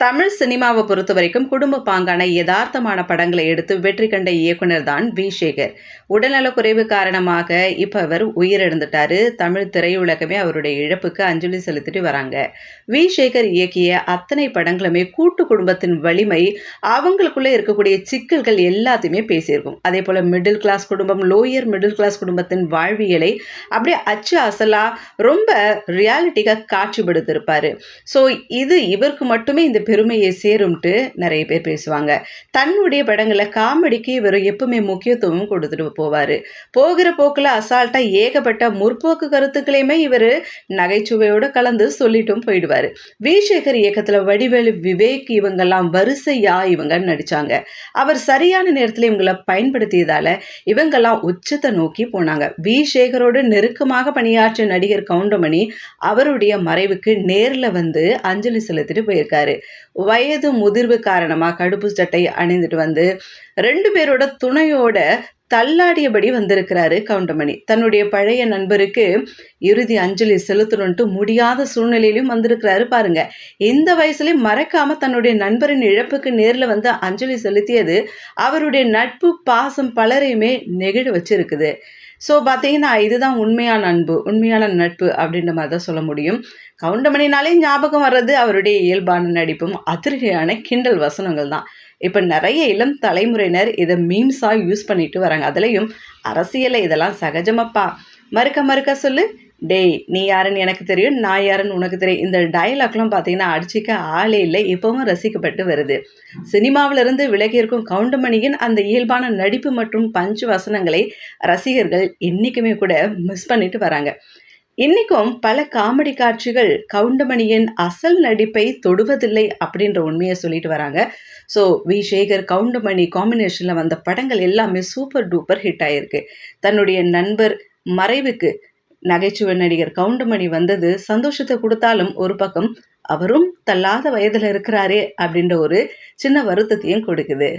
தமிழ் சினிமாவை பொறுத்த வரைக்கும் குடும்ப பாங்கான யதார்த்தமான படங்களை எடுத்து வெற்றி கண்ட இயக்குனர் தான் வி. சேகர். உடல்நலக்குறைவு காரணமாக இப்போ அவர் உயிரிழந்துட்டாரு. தமிழ் திரையுலகமே அவருடைய இழப்புக்கு அஞ்சலி செலுத்திட்டு வராங்க. வி. சேகர் இயக்கிய அத்தனை படங்களுமே கூட்டு குடும்பத்தின் வலிமை அவங்களுக்குள்ளே இருக்கக்கூடிய சிக்கல்கள் எல்லாத்தையுமே பேசியிருக்கும். அதே போல் மிடில் கிளாஸ் குடும்பம் லோயர் மிடில் கிளாஸ் குடும்பத்தின் வாழ்வியலை அப்படியே அச்சு அசலாக ரொம்ப ரியாலிட்டிக்காக காட்சிப்படுத்திருப்பார் ஸோ இது இவருக்கு மட்டுமே இந்த பெருமையை சேரும்ட்டு நிறைய பேர் பேசுவாங்க. தன்னுடைய படங்களை காமெடிக்கு இவர் எப்பவுமே முக்கியத்துவம் கொடுத்துட்டு போவார். போகிற போக்கில் அசால்ட்டாக ஏகப்பட்ட முற்போக்கு கருத்துக்களையுமே இவர் நகைச்சுவையோடு கலந்து சொல்லிட்டும் போயிடுவார். விசேகர் இயக்கத்தில் வடிவேலு விவேக் இவங்கெல்லாம் வரிசையா இவங்க நடித்தாங்க அவர் சரியான நேரத்தில் இவங்களை பயன்படுத்தியதால் இவங்கெல்லாம் உச்சத்தை நோக்கி போனாங்க. வி சேகரோடு நெருக்கமாக பணியாற்றிய நடிகர் கவுண்டமணி அவருடைய மறைவுக்கு நேரில் வந்து அஞ்சலி செலுத்திட்டு போயிருக்காரு. வயது முதிர்வு காரணமாக கடுப்பு சட்டை அணிந்துட்டு வந்து ரெண்டு பேரோட துணையோட தள்ளாடியபடி வந்திருக்கிறாரு கவுண்டமணி. தன்னுடைய பழைய நண்பருக்கு இறுதி அஞ்சலி செலுத்தணுன்ட்டு முடியாத சூழ்நிலையிலும் வந்திருக்கிறாரு பாருங்க. இந்த வயசுலயும் மறக்காம தன்னுடைய நண்பரின் இழப்புக்கு நேரில் வந்து அஞ்சலி செலுத்தியது அவருடைய நட்பு பாசம் பலரையுமே நெகிழ வச்சிருக்குது. ஸோ பார்த்தீங்கன்னா இதுதான் உண்மையான அன்பு உண்மையான நட்பு அப்படின்ற மாதிரி தான் சொல்ல முடியும். கவுண்டமணினாலே ஞாபகம் வர்றது அவருடைய இயல்பான நடிப்பும் அதிரடியான கிண்டல் வசனங்கள் தான் இப்போ நிறைய இளம் தலைமுறையினர் இதை மீம்ஸாக யூஸ் பண்ணிட்டு வராங்க. அதுலேயும் அரசியலை இதெல்லாம் சகஜமாப்பா. மறுக்க மறுக்க சொல்லு. டேய் நீ யாருன்னு எனக்கு தெரியும் நான் யாருன்னு உனக்கு தெரியும். இந்த டைலாக்லாம் பார்த்தீங்கன்னா அடிச்சிக்க ஆளே இல்லை. இப்போவும் ரசிக்கப்பட்டு வருது. சினிமாவிலிருந்து விலகி இருக்கும் கவுண்டமணியின் அந்த இயல்பான நடிப்பு மற்றும் பஞ்சு வசனங்களை ரசிகர்கள் என்றைக்குமே கூட மிஸ் பண்ணிட்டு வராங்க. இன்னைக்கும் பல காமெடி காட்சிகள் கவுண்டமணியின் அசல் நடிப்பை தொடுவதில்லை அப்படின்ற உண்மையை சொல்லிட்டு வராங்க. So we. சேகர் கவுண்டமணி காம்பினேஷனில் வந்த படங்கள் எல்லாமே சூப்பர் டூப்பர் ஹிட் ஆயிருக்கு. தன்னுடைய நண்பர் மறைவுக்கு நகைச்சுவை நடிகர் கவுண்டமணி வந்தது. சந்தோஷத்தை கொடுத்தாலும் ஒரு பக்கம் அவரும் தள்ளாத வயதில் இருக்கிறாரே அப்படின்ற ஒரு சின்ன வருத்தத்தையும் கொடுக்குது.